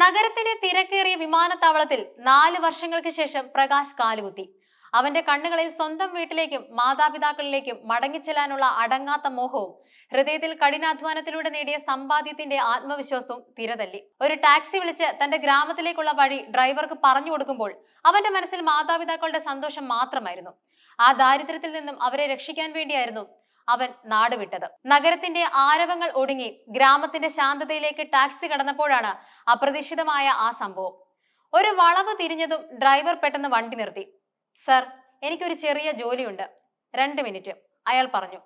നഗരത്തിന്റെ തിരക്കേറിയ വിമാനത്താവളത്തിൽ നാല് വർഷങ്ങൾക്ക് ശേഷം പ്രകാശ് കാലുകുത്തി. അവന്റെ കണ്ണുകളിൽ സ്വന്തം വീട്ടിലേക്കും മാതാപിതാക്കളിലേക്കും മടങ്ങിച്ചെല്ലാനുള്ള അടങ്ങാത്ത മോഹവും ഹൃദയത്തിൽ കഠിനാധ്വാനത്തിലൂടെ നേടിയ സമ്പാദ്യത്തിന്റെ ആത്മവിശ്വാസവും തിരതല്ലി. ഒരു ടാക്സി വിളിച്ച് തന്റെ ഗ്രാമത്തിലേക്കുള്ള വഴി ഡ്രൈവർക്ക് പറഞ്ഞു കൊടുക്കുമ്പോൾ അവന്റെ മനസ്സിൽ മാതാപിതാക്കളുടെ സന്തോഷം മാത്രമായിരുന്നു. ആ ദാരിദ്ര്യത്തിൽ നിന്നും അവരെ രക്ഷിക്കാൻ വേണ്ടിയായിരുന്നു അവൻ നാടുവിട്ടത്. നഗരത്തിന്റെ ആരവങ്ങൾ ഒടുങ്ങി ഗ്രാമത്തിന്റെ ശാന്തതയിലേക്ക് ടാക്സി കടന്നപ്പോഴാണ് അപ്രതീക്ഷിതമായ ആ സംഭവം. ഒരു വളവ് തിരിഞ്ഞതും ഡ്രൈവർ പെട്ടെന്ന് വണ്ടി നിർത്തി. സർ എനിക്കൊരു ചെറിയ ജോലിയുണ്ട്. രണ്ട് മിനിറ്റ് അയാൾ പറഞ്ഞു.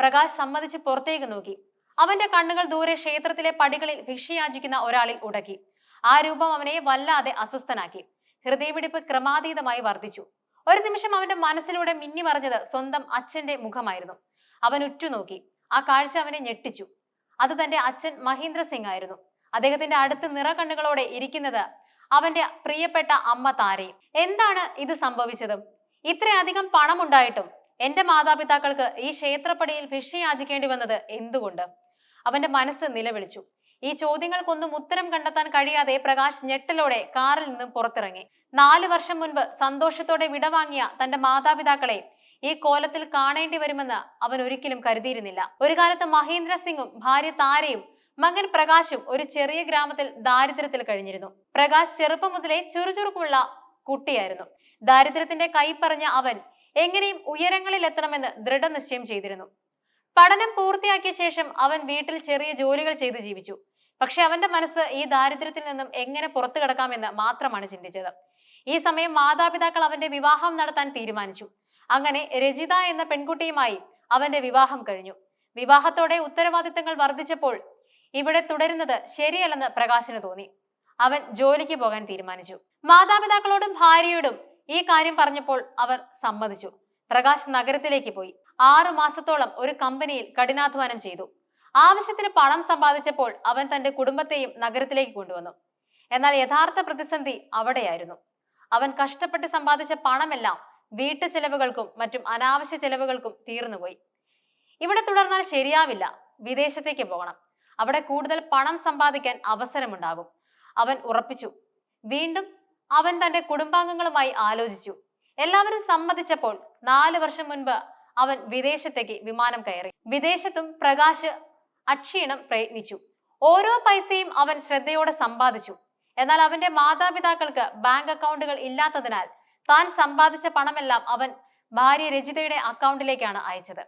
പ്രകാശ് സമ്മതിച്ച് പുറത്തേക്ക് നോക്കി. അവന്റെ കണ്ണുകൾ ദൂരെ ക്ഷേത്രത്തിലെ പടികളിൽ ഭിക്ഷയാചിക്കുന്ന ഒരാളിൽ ഉടക്കി. ആ രൂപം അവനെ വല്ലാതെ അസ്വസ്ഥനാക്കി. ഹൃദയമിടിപ്പ് ക്രമാതീതമായി വർദ്ധിച്ചു. ഒരു നിമിഷം അവന്റെ മനസ്സിലൂടെ മിന്നി മറിഞ്ഞത് സ്വന്തം അച്ഛന്റെ മുഖമായിരുന്നു. അവൻ ഉറ്റുനോക്കി. ആ കാഴ്ച അവനെ ഞെട്ടിച്ചു. അത് തന്റെ അച്ഛൻ മഹീന്ദ്ര സിംഗ് ആയിരുന്നു അദ്ദേഹത്തിന്റെ അടുത്ത് നിറകണ്ണുകളോടെ ഇരിക്കുന്നത് അവന്റെ പ്രിയപ്പെട്ട അമ്മ താരയും. എന്താണ് ഇത് സംഭവിച്ചത്? ഇത്രയധികം പണമുണ്ടായിട്ടും എന്റെ മാതാപിതാക്കൾക്ക് ഈ ക്ഷേത്രപ്പടിയിൽ ഭിക്ഷയാചിക്കേണ്ടി വന്നത് എന്തുകൊണ്ട്? അവന്റെ മനസ്സ് നിലവിളിച്ചു. ഈ ചോദ്യങ്ങൾക്കൊന്നും ഉത്തരം കണ്ടെത്താൻ കഴിയാതെ പ്രകാശ് ഞെട്ടലോടെ കാറിൽ നിന്നും പുറത്തിറങ്ങി. നാല് വർഷം മുൻപ് സന്തോഷത്തോടെ വിടവാങ്ങിയ തന്റെ മാതാപിതാക്കളെ ഈ കോലത്തിൽ കാണേണ്ടി വരുമെന്ന് അവൻ ഒരിക്കലും കരുതിയിരുന്നില്ല. ഒരു കാലത്ത് മഹേന്ദ്ര സിംഗും ഭാര്യ താരയും മകൻ പ്രകാശും ഒരു ചെറിയ ഗ്രാമത്തിൽ ദാരിദ്ര്യത്തിൽ കഴിഞ്ഞിരുന്നു. പ്രകാശ് ചെറുപ്പം മുതലേ ചുറുചുറുക്കുള്ള കുട്ടിയായിരുന്നു. ദാരിദ്ര്യത്തിന്റെ കൈ പറഞ്ഞ അവൻ എങ്ങനെയും ഉയരങ്ങളിൽ എത്തണമെന്ന് ദൃഢനിശ്ചയം ചെയ്തിരുന്നു. പഠനം പൂർത്തിയാക്കിയ ശേഷം അവൻ വീട്ടിൽ ചെറിയ ജോലികൾ ചെയ്ത് ജീവിച്ചു. പക്ഷെ അവന്റെ മനസ്സ് ഈ ദാരിദ്ര്യത്തിൽ നിന്നും എങ്ങനെ പുറത്തു കടക്കാമെന്ന് മാത്രമാണ് ചിന്തിച്ചത്. ഈ സമയം മാതാപിതാക്കൾ അവന്റെ വിവാഹം നടത്താൻ തീരുമാനിച്ചു. അങ്ങനെ രജിത എന്ന പെൺകുട്ടിയുമായി അവന്റെ വിവാഹം കഴിഞ്ഞു. വിവാഹത്തോടെ ഉത്തരവാദിത്തങ്ങൾ വർദ്ധിച്ചപ്പോൾ ഇവിടെ തുടരുന്നത് ശരിയല്ലെന്ന് പ്രകാശിന് തോന്നി. അവൻ ജോലിക്ക് പോകാൻ തീരുമാനിച്ചു. മാതാപിതാക്കളോടും ഭാര്യയോടും ഈ കാര്യം പറഞ്ഞപ്പോൾ അവർ സമ്മതിച്ചു. പ്രകാശ് നഗരത്തിലേക്ക് പോയി. ആറു മാസത്തോളം ഒരു കമ്പനിയിൽ കഠിനാധ്വാനം ചെയ്തു. ആവശ്യത്തിന് പണം സമ്പാദിച്ചപ്പോൾ അവൻ തന്റെ കുടുംബത്തെയും നഗരത്തിലേക്ക് കൊണ്ടുവന്നു. എന്നാൽ യഥാർത്ഥ പ്രതിസന്ധി അവിടെയായിരുന്നു. അവൻ കഷ്ടപ്പെട്ട് സമ്പാദിച്ച പണമെല്ലാം വീട്ടു ചെലവുകൾക്കും മറ്റും അനാവശ്യ ചെലവുകൾക്കും തീർന്നുപോയി. ഇവിടെ തുടർന്നാൽ ശരിയാവില്ല. വിദേശത്തേക്ക് പോകണം. അവിടെ കൂടുതൽ പണം സമ്പാദിക്കാൻ അവസരമുണ്ടാകും. അവൻ ഉറപ്പിച്ചു. വീണ്ടും അവൻ തന്റെ കുടുംബാംഗങ്ങളുമായി ആലോചിച്ചു. എല്ലാവരും സമ്മതിച്ചപ്പോൾ നാല് വർഷം മുൻപ് അവൻ വിദേശത്തേക്ക് വിമാനം കയറി. വിദേശത്തും പ്രകാശ് അക്ഷീണം പ്രയത്നിച്ചു. ഓരോ പൈസയും അവൻ ശ്രദ്ധയോടെ സമ്പാദിച്ചു. എന്നാൽ അവന്റെ മാതാപിതാക്കൾക്ക് ബാങ്ക് അക്കൗണ്ടുകൾ ഇല്ലാത്തതിനാൽ താൻ സമ്പാദിച്ച പണമെല്ലാം അവൻ ഭാര്യ രജിതയുടെ അക്കൗണ്ടിലേക്കാണ് അയച്ചത്.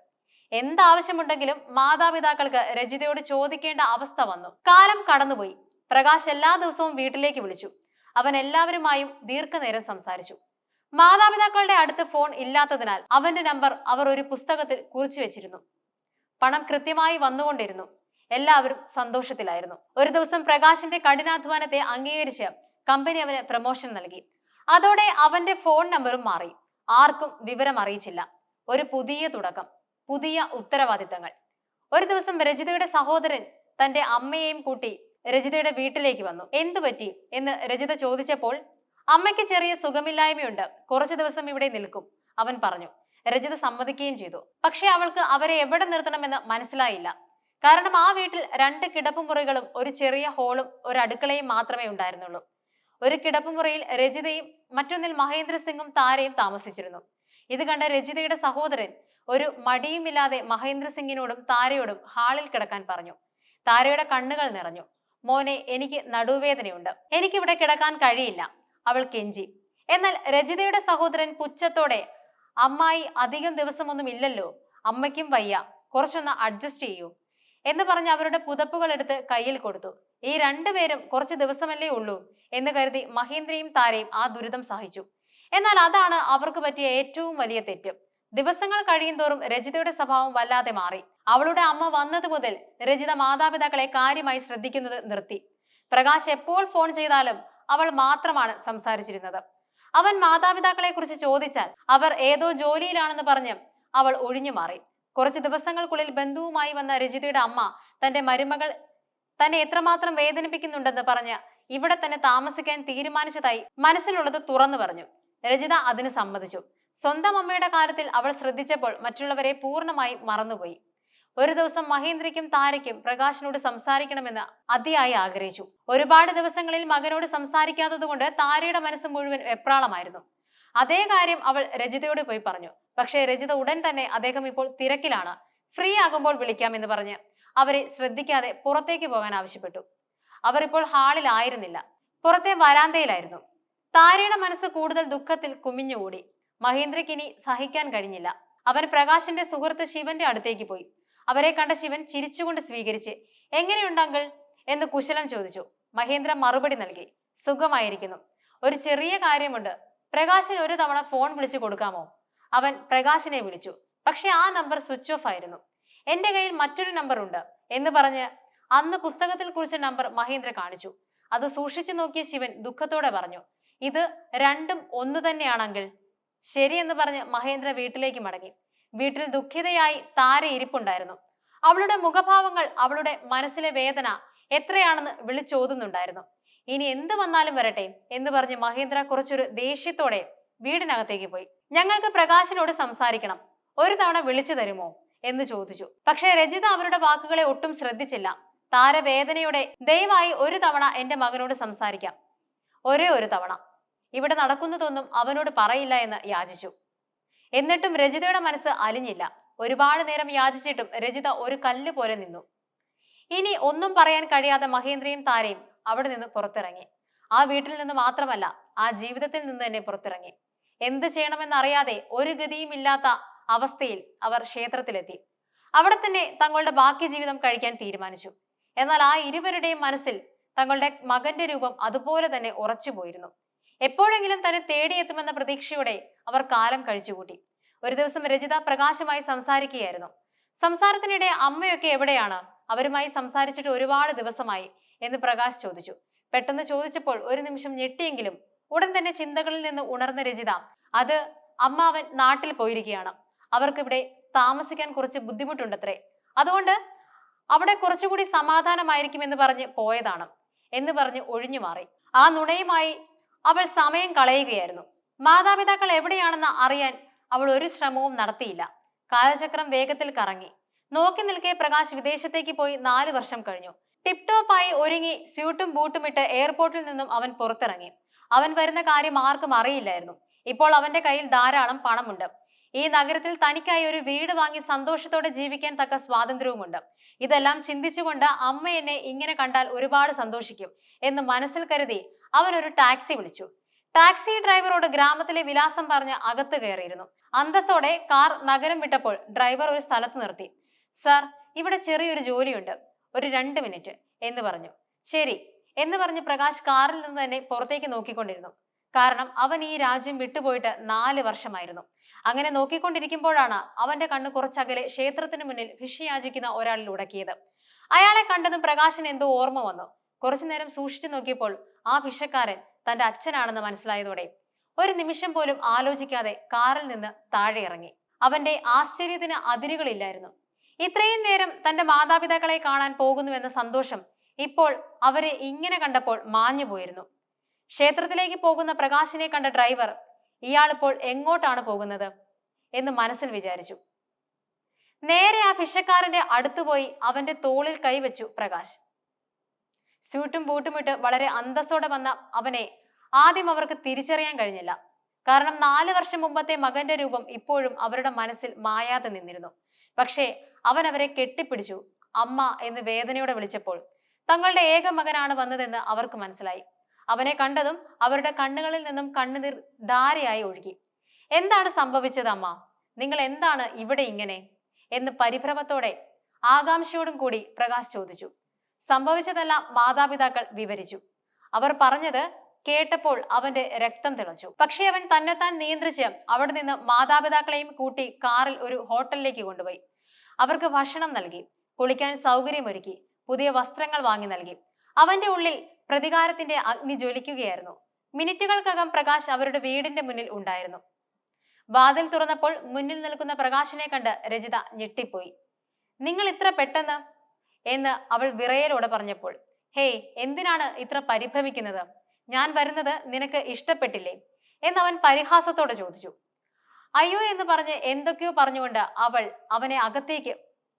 എന്താവശ്യമുണ്ടെങ്കിലും മാതാപിതാക്കൾക്ക് രജിതയോട് ചോദിക്കേണ്ട അവസ്ഥ വന്നു. കാലം കടന്നുപോയി. പ്രകാശ് എല്ലാ ദിവസവും വീട്ടിലേക്ക് വിളിച്ചു. അവൻ എല്ലാവരുമായും ദീർഘനേരം സംസാരിച്ചു. മാതാപിതാക്കളുടെ അടുത്ത് ഫോൺ ഇല്ലാത്തതിനാൽ അവന്റെ നമ്പർ അവർ ഒരു പുസ്തകത്തിൽ കുറിച്ചു വെച്ചിരുന്നു. പണം കൃത്യമായി വന്നുകൊണ്ടിരുന്നു. എല്ലാവരും സന്തോഷത്തിലായിരുന്നു. ഒരു ദിവസം പ്രകാശിന്റെ കഠിനാധ്വാനത്തെ അംഗീകരിച്ച് കമ്പനി അവന് പ്രമോഷൻ നൽകി. അതോടെ അവന്റെ ഫോൺ നമ്പറും മാറി. ആർക്കും വിവരം അറിയിച്ചില്ല. ഒരു പുതിയ തുടക്കം പുതിയ ഉത്തരവാദിത്തങ്ങൾ. ഒരു ദിവസം രജിതയുടെ സഹോദരൻ തന്റെ അമ്മയെയും കൂട്ടി രജിതയുടെ വീട്ടിലേക്ക് വന്നു. എന്തു പറ്റി? എന്ന് രജിത ചോദിച്ചപ്പോൾ അമ്മയ്ക്ക് ചെറിയ സുഖമില്ലായ്മയുണ്ട്. കുറച്ചു ദിവസം ഇവിടെ നിൽക്കും അവൻ പറഞ്ഞു. രജിത സമ്മതിക്കുകയും ചെയ്തു. പക്ഷെ അവൾക്ക് അവരെ എവിടെ നിർത്തണമെന്ന് മനസ്സിലായില്ല. കാരണം ആ വീട്ടിൽ രണ്ട് കിടപ്പുമുറികളും ഒരു ചെറിയ ഹോളും ഒരു അടുക്കളയും മാത്രമേ ഉണ്ടായിരുന്നുള്ളൂ. ഒരു കിടപ്പുമുറിയിൽ രജിതയും മറ്റൊന്നിൽ മഹേന്ദ്ര സിംഗും താരയും താമസിച്ചിരുന്നു. ഇത് കണ്ട രജിതയുടെ സഹോദരൻ ഒരു മടിയുമില്ലാതെ മഹേന്ദ്ര സിംഗിനോടും താരയോടും ഹാളിൽ കിടക്കാൻ പറഞ്ഞു. താരയുടെ കണ്ണുകൾ നിറഞ്ഞു. മോനെ എനിക്ക് നടുവേദനയുണ്ട്. എനിക്കിവിടെ കിടക്കാൻ കഴിയില്ല. അവൾ കെഞ്ചി. എന്നാൽ രജിതയുടെ സഹോദരൻ പുച്ഛത്തോടെ അമ്മായി അധികം ദിവസമൊന്നും ഇല്ലല്ലോ. അമ്മയ്ക്കും വയ്യ. കുറച്ചൊന്ന് അഡ്ജസ്റ്റ് ചെയ്യൂ. എന്ന് പറഞ്ഞ് അവരുടെ പുതപ്പുകൾ എടുത്ത് കയ്യിൽ കൊടുത്തു. ഈ രണ്ടുപേരും കുറച്ച് ദിവസമല്ലേ ഉള്ളൂ എന്ന് കരുതി മഹേന്ദ്രയും താരയും ആ ദുരിതം സഹിച്ചു. എന്നാൽ അതാണ് അവർക്ക് പറ്റിയ ഏറ്റവും വലിയ തെറ്റ്. ദിവസങ്ങൾ കഴിയുന്തോറും രജിതയുടെ സ്വഭാവം വല്ലാതെ മാറി. അവളുടെ അമ്മ വന്നത് മുതൽ രജിത മാതാപിതാക്കളെ കാര്യമായി ശ്രദ്ധിക്കുന്നത് നിർത്തി. പ്രകാശ് എപ്പോൾ ഫോൺ ചെയ്താലും അവൾ മാത്രമാണ് സംസാരിച്ചിരുന്നത്. അവൻ മാതാപിതാക്കളെ കുറിച്ച് ചോദിച്ചാൽ അവർ ഏതോ ജോലിയിലാണെന്ന് പറഞ്ഞ് അവൾ ഒഴിഞ്ഞു മാറി. കുറച്ച് ദിവസങ്ങൾക്കുള്ളിൽ ബന്ധുവുമായി വന്ന രജിതയുടെ അമ്മ തന്റെ മരുമകൾ തന്നെ എത്രമാത്രം വേദനിപ്പിക്കുന്നുണ്ടെന്ന് പറഞ്ഞ് ഇവിടെ തന്നെ താമസിക്കാൻ തീരുമാനിച്ചതായി മനസ്സിലുള്ളത് തുറന്നു പറഞ്ഞു. രജിത അതിന് സമ്മതിച്ചു. സ്വന്തം അമ്മയുടെ കാര്യത്തിൽ അവൾ ശ്രദ്ധിച്ചപ്പോൾ മറ്റുള്ളവരെ പൂർണമായി മറന്നുപോയി. ഒരു ദിവസം മഹേന്ദ്രയ്ക്കും താരയ്ക്കും പ്രകാശിനോട് സംസാരിക്കണമെന്ന് അതിയായി ആഗ്രഹിച്ചു. ഒരുപാട് ദിവസങ്ങളിൽ മകനോട് സംസാരിക്കാത്തതുകൊണ്ട് താരയുടെ മനസ്സ് മുഴുവൻ വെപ്രാളമായിരുന്നു. അതേ കാര്യം അവൾ രജിതയോട് പോയി പറഞ്ഞു. പക്ഷേ രജിത ഉടൻ തന്നെ അദ്ദേഹം ഇപ്പോൾ തിരക്കിലാണ്. ഫ്രീ ആകുമ്പോൾ വിളിക്കാം എന്ന് പറഞ്ഞ് അവരെ ശ്രദ്ധിക്കാതെ പുറത്തേക്ക് പോകാൻ ആവശ്യപ്പെട്ടു. അവർ ഇപ്പോൾ ഹാളിലായിരുന്നില്ല പുറത്തെ വരാന്തയിലായിരുന്നു. താരയുടെ മനസ്സ് കൂടുതൽ ദുഃഖത്തിൽ കുമിഞ്ഞുകൂടി. മഹേന്ദ്രയ്ക്ക് ഇനി സഹിക്കാൻ കഴിഞ്ഞില്ല. അവൻ പ്രകാശിന്റെ സുഹൃത്ത് ശിവന്റെ അടുത്തേക്ക് പോയി. അവരെ കണ്ട ശിവൻ ചിരിച്ചുകൊണ്ട് സ്വീകരിച്ച് എങ്ങനെയുണ്ടെങ്കിൽ എന്ന് കുശലം ചോദിച്ചു. മഹേന്ദ്ര മറുപടി നൽകി സുഖമായിരിക്കുന്നു. ഒരു ചെറിയ കാര്യമുണ്ട്. പ്രകാശിന് ഒരു തവണ ഫോൺ വിളിച്ചു കൊടുക്കാമോ? അവൻ പ്രകാശിനെ വിളിച്ചു. പക്ഷെ ആ നമ്പർ സ്വിച്ച് ഓഫ് ആയിരുന്നു. എന്റെ കയ്യിൽ മറ്റൊരു നമ്പർ ഉണ്ട് എന്ന് പറഞ്ഞ് അന്ന് പുസ്തകത്തിൽ കുറിച്ച നമ്പർ മഹേന്ദ്ര കാണിച്ചു. അത് സൂക്ഷിച്ചു നോക്കിയ ശിവൻ ദുഃഖത്തോടെ പറഞ്ഞു ഇത് രണ്ടും ഒന്നു തന്നെയാണെങ്കിൽ ശരിയെന്ന് പറഞ്ഞ് മഹേന്ദ്ര വീട്ടിലേക്ക് മടങ്ങി. വീട്ടിൽ ദുഃഖിതയായി താര ഇരിപ്പുണ്ടായിരുന്നു. അവളുടെ മുഖഭാവങ്ങൾ അവളുടെ മനസ്സിലെ വേദന എത്രയാണെന്ന് വിളിച്ചോതുന്നുണ്ടായിരുന്നു. ഇനി എന്ത് വന്നാലും വരട്ടെ എന്ന് പറഞ്ഞ് മഹേന്ദ്ര കുറച്ചൊരു ദേഷ്യത്തോടെ വീടിനകത്തേക്ക് പോയി. ഞങ്ങൾക്ക് പ്രകാശിനോട് സംസാരിക്കണം. ഒരു തവണ വിളിച്ചു തരുമോ? എന്ന് ചോദിച്ചു. പക്ഷേ രജിത അവരുടെ വാക്കുകളെ ഒട്ടും ശ്രദ്ധിച്ചില്ല. താരവേദനയുടെ ദയവായി ഒരു തവണ എന്റെ മകനോട് സംസാരിക്കാം. ഒരേ ഒരു തവണ. ഇവിടെ നടക്കുന്നതൊന്നും അവനോട് പറയില്ല എന്ന് യാചിച്ചു. എന്നിട്ടും രജിതയുടെ മനസ്സ് അലിഞ്ഞില്ല. ഒരുപാട് നേരം യാചിച്ചിട്ടും രജിത ഒരു കല്ല് പോലെ നിന്നു. ഇനി ഒന്നും പറയാൻ കഴിയാതെ മഹേന്ദ്രയും താരയും അവിടെ നിന്ന് പുറത്തിറങ്ങി. ആ വീട്ടിൽ നിന്ന് മാത്രമല്ല ആ ജീവിതത്തിൽ നിന്ന് തന്നെ പുറത്തിറങ്ങി. എന്ത് ചെയ്യണമെന്നറിയാതെ ഒരു ഗതിയും ഇല്ലാത്ത അവസ്ഥയിൽ അവർ ക്ഷേത്രത്തിലെത്തി. അവിടെ തന്നെ തങ്ങളുടെ ബാക്കി ജീവിതം കഴിക്കാൻ തീരുമാനിച്ചു. എന്നാൽ ആ ഇരുവരുടെയും മനസ്സിൽ തങ്ങളുടെ മകന്റെ രൂപം അതുപോലെ തന്നെ ഉറച്ചുപോയിരുന്നു എപ്പോഴെങ്കിലും തന്നെ തേടിയെത്തുമെന്ന പ്രതീക്ഷയോടെ അവർ കാലം കഴിച്ചുകൂട്ടി. ഒരു ദിവസം രജിത പ്രകാശമായി സംസാരിക്കുകയായിരുന്നു. സംസാരത്തിനിടെ അമ്മയൊക്കെ എവിടെയാണ്? അവരുമായി സംസാരിച്ചിട്ട് ഒരുപാട് ദിവസമായി എന്ന് പ്രകാശ് ചോദിച്ചു. പെട്ടെന്ന് ചോദിച്ചപ്പോൾ ഒരു നിമിഷം ഞെട്ടിയെങ്കിലും ഉടൻ തന്നെ ചിന്തകളിൽ നിന്ന് ഉണർന്ന രചിത അത് അമ്മ അവൻ നാട്ടിൽ പോയിരിക്കുകയാണ്. അവർക്ക് ഇവിടെ താമസിക്കാൻ കുറച്ച് ബുദ്ധിമുട്ടുണ്ടത്രേ. അതുകൊണ്ട് അവിടെ കുറച്ചുകൂടി സമാധാനമായിരിക്കും എന്ന് പറഞ്ഞ് പോയതാണ്. എന്ന് പറഞ്ഞ് ഒഴിഞ്ഞു മാറി. ആ നുണയുമായി അവൾ സമയം കളയുകയായിരുന്നു. മാതാപിതാക്കൾ എവിടെയാണെന്ന് അറിയാൻ അവൾ ഒരു ശ്രമവും നടത്തിയില്ല. കാലചക്രം വേഗത്തിൽ കറങ്ങി. നോക്കി നിൽക്കെ പ്രകാശ് വിദേശത്തേക്ക് പോയി നാല് വർഷം കഴിഞ്ഞു. ടിപ് ടോപ്പായി ഒരുങ്ങി സ്യൂട്ടും ബൂട്ടും ഇട്ട് എയർപോർട്ടിൽ നിന്നും അവൻ പുറത്തിറങ്ങി. അവൻ വരുന്ന കാര്യം ആർക്കും അറിയില്ലായിരുന്നു. ഇപ്പോൾ അവന്റെ കയ്യിൽ ധാരാളം പണമുണ്ട്. ഈ നഗരത്തിൽ തനിക്കായി ഒരു വീട് വാങ്ങി സന്തോഷത്തോടെ ജീവിക്കാൻ തക്ക സ്വാതന്ത്ര്യവുമുണ്ട്. ഇതെല്ലാം ചിന്തിച്ചുകൊണ്ട് അമ്മ എന്നെ ഇങ്ങനെ കണ്ടാൽ ഒരുപാട് സന്തോഷിക്കും എന്ന് മനസ്സിൽ കരുതി അവൻ ഒരു ടാക്സി വിളിച്ചു. ടാക്സി ഡ്രൈവറോട് ഗ്രാമത്തിലെ വിലാസം പറഞ്ഞ് അകത്ത് കയറിയിരുന്നു. അന്തസ്സോടെ കാർ നഗരം വിട്ടപ്പോൾ ഡ്രൈവർ ഒരു സ്ഥലത്ത് നിർത്തി. സാർ ഇവിടെ ചെറിയൊരു ജോലിയുണ്ട്. ഒരു രണ്ട് മിനിറ്റ് എന്ന് പറഞ്ഞു. ശരി എന്ന് പറഞ്ഞ് പ്രകാശ് കാറിൽ നിന്ന് തന്നെ പുറത്തേക്ക് നോക്കിക്കൊണ്ടിരുന്നു. കാരണം അവൻ ഈ രാജ്യം വിട്ടുപോയിട്ട് നാല് വർഷമായിരുന്നു. അങ്ങനെ നോക്കിക്കൊണ്ടിരിക്കുമ്പോഴാണ് അവന്റെ കണ്ണ് കുറച്ചകലെ ക്ഷേത്രത്തിന് മുന്നിൽ ഭിക്ഷ യാചിക്കുന്ന ഒരാളിൽ ഉടക്കിയത്. അയാളെ കണ്ടതും പ്രകാശന് എന്തോ ഓർമ്മ വന്നു. കുറച്ചു നേരം സൂക്ഷിച്ചു നോക്കിയപ്പോൾ ആ ഭിക്ഷക്കാരൻ തന്റെ അച്ഛനാണെന്ന് മനസ്സിലായതോടെ ഒരു നിമിഷം പോലും ആലോചിക്കാതെ കാറിൽ നിന്ന് താഴെ ഇറങ്ങി. അവന്റെ ആശ്ചര്യത്തിന് അതിരുകളില്ലായിരുന്നു. ഇത്രയും നേരം തന്റെ മാതാപിതാക്കളെ കാണാൻ പോകുന്നുവെന്ന സന്തോഷം ഇപ്പോൾ അവരെ ഇങ്ങനെ കണ്ടപ്പോൾ മാഞ്ഞു പോയിരുന്നു ക്ഷേത്രത്തിലേക്ക് പോകുന്ന പ്രകാശിനെ കണ്ട ഡ്രൈവർ ഇയാളിപ്പോൾ എങ്ങോട്ടാണ് പോകുന്നത്? എന്ന് മനസ്സിൽ വിചാരിച്ചു. നേരെ ആ ഭിക്ഷക്കാരന്റെ അടുത്തുപോയി അവന്റെ തോളിൽ കൈവച്ചു പ്രകാശ്. സ്യൂട്ടും ബൂട്ടുമിട്ട് വളരെ അന്തസ്സോടെ വന്ന അവനെ ആദ്യം അവർക്ക് തിരിച്ചറിയാൻ കഴിഞ്ഞില്ല. കാരണം നാല് വർഷം മുമ്പത്തെ മകന്റെ രൂപം ഇപ്പോഴും അവരുടെ മനസ്സിൽ മായാതെ നിന്നിരുന്നു. പക്ഷേ അവൻ അവരെ കെട്ടിപ്പിടിച്ചു. അമ്മ എന്ന് വേദനയോടെ വിളിച്ചപ്പോൾ തങ്ങളുടെ ഏക മകനാണ് വന്നതെന്ന് അവർക്ക് മനസ്സിലായി. അവനെ കണ്ടതും അവരുടെ കണ്ണുകളിൽ നിന്നും കണ്ണുനീർ ധാരയായി ഒഴുകി. എന്താണ് സംഭവിച്ചത് അമ്മ? നിങ്ങൾ എന്താണ് ഇവിടെ ഇങ്ങനെ? എന്ന് പരിഭ്രമത്തോടെ ആകാംക്ഷയോടും കൂടി പ്രകാശ് ചോദിച്ചു. സംഭവിച്ചതെല്ലാം മാതാപിതാക്കൾ വിവരിച്ചു. അവർ പറഞ്ഞത് കേട്ടപ്പോൾ അവന്റെ രക്തം തിളച്ചു. പക്ഷേ അവൻ തന്നെത്താൻ നിയന്ത്രിച്ച് അവിടെ നിന്ന് മാതാപിതാക്കളെയും കൂട്ടി കാറിൽ ഒരു ഹോട്ടലിലേക്ക് കൊണ്ടുപോയി. അവർക്ക് ഭക്ഷണം നൽകി കുളിക്കാൻ സൗകര്യമൊരുക്കി പുതിയ വസ്ത്രങ്ങൾ വാങ്ങി നൽകി. അവന്റെ ഉള്ളിൽ പ്രതികാരത്തിന്റെ അഗ്നി ജ്വലിക്കുകയായിരുന്നു. മിനിറ്റുകൾക്കകം പ്രകാശ് അവരുടെ വീടിന്റെ മുന്നിൽ ഉണ്ടായിരുന്നു. വാതിൽ തുറന്നപ്പോൾ മുന്നിൽ നിൽക്കുന്ന പ്രകാശിനെ കണ്ട് രജിത ഞെട്ടിപ്പോയി. നിങ്ങൾ ഇത്ര പെട്ടെന്ന്? എന്ന് അവൾ വിറയലോടെ പറഞ്ഞപ്പോൾ. ഹേയ് എന്തിനാണ് ഇത്ര പരിഭ്രമിക്കുന്നത്? ഞാൻ വരുന്നത് നിനക്ക് ഇഷ്ടപ്പെട്ടില്ലേ? എന്നവൻ പരിഹാസത്തോടെ ചോദിച്ചു. അയ്യോ എന്ന് പറഞ്ഞ് എന്തൊക്കെയോ പറഞ്ഞുകൊണ്ട് അവൾ അവനെ അകത്തേക്ക്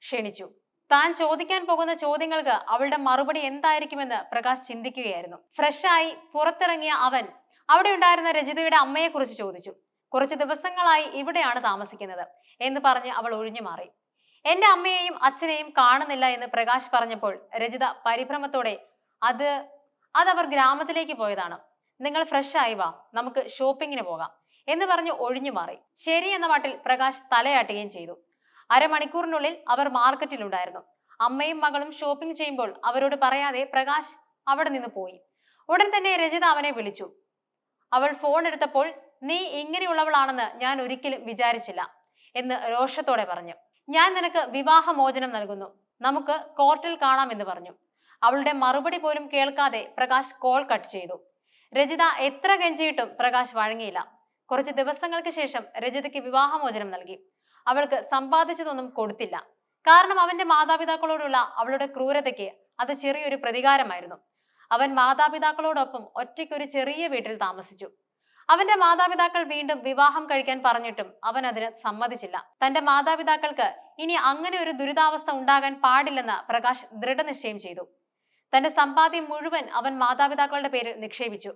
ക്ഷണിച്ചു. താൻ ചോദിക്കാൻ പോകുന്ന ചോദ്യങ്ങൾക്ക് അവളുടെ മറുപടി എന്തായിരിക്കുമെന്ന് പ്രകാശ് ചിന്തിക്കുകയായിരുന്നു. ഫ്രഷായി പുറത്തിറങ്ങിയ അവൻ അവിടെ ഉണ്ടായിരുന്ന രജിതയുടെ അമ്മയെക്കുറിച്ച് ചോദിച്ചു. കുറച്ച് ദിവസങ്ങളായി ഇവിടെയാണ് താമസിക്കുന്നത് എന്ന് പറഞ്ഞ് അവൾ ഒഴിഞ്ഞു മാറി. എന്റെ അമ്മയെയും അച്ഛനെയും കാണുന്നില്ല എന്ന് പ്രകാശ് പറഞ്ഞപ്പോൾ രജിത പരിഭ്രമത്തോടെ അത് അതവർ ഗ്രാമത്തിലേക്ക് പോയതാണ്. നിങ്ങൾ ഫ്രഷ് ആയി വാ. നമുക്ക് ഷോപ്പിങ്ങിന് പോകാം എന്ന് പറഞ്ഞ് ഒഴിഞ്ഞു മാറി. ശരി എന്ന മട്ടിൽ പ്രകാശ് തലയാട്ടുകയും ചെയ്തു. അരമണിക്കൂറിനുള്ളിൽ അവർ മാർക്കറ്റിലുണ്ടായിരുന്നു. അമ്മയും മകളും ഷോപ്പിംഗ് ചെയ്യുമ്പോൾ അവരോട് പറയാതെ പ്രകാശ് അവിടെ നിന്ന് പോയി. ഉടൻ തന്നെ രജിത അവനെ വിളിച്ചു. അവൾ ഫോൺ എടുത്തപ്പോൾ നീ ഇങ്ങനെയുള്ളവളാണെന്ന് ഞാൻ ഒരിക്കലും വിചാരിച്ചില്ല എന്ന് രോഷത്തോടെ പറഞ്ഞു. ഞാൻ നിനക്ക് വിവാഹമോചനം നൽകുന്നു. നമുക്ക് കോർട്ടിൽ കാണാമെന്ന് പറഞ്ഞു. അവളുടെ മറുപടി പോലും കേൾക്കാതെ പ്രകാശ് കോൾ കട്ട് ചെയ്തു. രജിത എത്ര കെഞ്ചിയിട്ടും പ്രകാശ് വഴങ്ങിയില്ല. കുറച്ച് ദിവസങ്ങൾക്ക് ശേഷം രജിതയ്ക്ക് വിവാഹമോചനം നൽകി. അവൾക്ക് സമ്പാദിച്ചതൊന്നും കൊടുത്തില്ല. കാരണം അവന്റെ മാതാപിതാക്കളോടുള്ള അവളുടെ ക്രൂരതയ്ക്ക് അത് ചെറിയൊരു പ്രതികാരമായിരുന്നു. അവൻ മാതാപിതാക്കളോടൊപ്പം ഒറ്റയ്ക്കൊരു ചെറിയ വീട്ടിൽ താമസിച്ചു. അവന്റെ മാതാപിതാക്കൾ വീണ്ടും വിവാഹം കഴിക്കാൻ പറഞ്ഞിട്ടും അവൻ അതിന് സമ്മതിച്ചില്ല. തന്റെ മാതാപിതാക്കൾക്ക് ഇനി അങ്ങനെ ഒരു ദുരിതാവസ്ഥ ഉണ്ടാകാൻ പാടില്ലെന്ന് പ്രകാശ് ദൃഢനിശ്ചയം ചെയ്തു. തന്റെ സമ്പാദ്യം മുഴുവൻ അവൻ മാതാപിതാക്കളുടെ പേരിൽ നിക്ഷേപിച്ചു.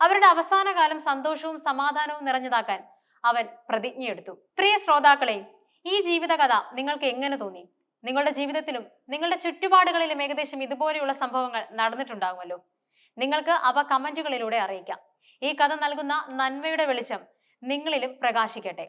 അവരുടെ അവസാന കാലം സന്തോഷവും സമാധാനവും നിറഞ്ഞതാക്കാൻ അവൻ പ്രതിജ്ഞയെടുത്തു പ്രിയ ശ്രോതാക്കളെ ഈ ജീവിതകഥ നിങ്ങൾക്ക് എങ്ങനെ തോന്നി? നിങ്ങളുടെ ജീവിതത്തിലും നിങ്ങളുടെ ചുറ്റുപാടുകളിലും ഏകദേശം ഇതുപോലെയുള്ള സംഭവങ്ങൾ നടന്നിട്ടുണ്ടാകുമല്ലോ. നിങ്ങൾക്ക് അവ കമന്റുകളിലൂടെ അറിയിക്കാം. ഈ കഥ നൽകുന്ന നന്മയുടെ വെളിച്ചം നിങ്ങളിലും പ്രകാശിക്കട്ടെ.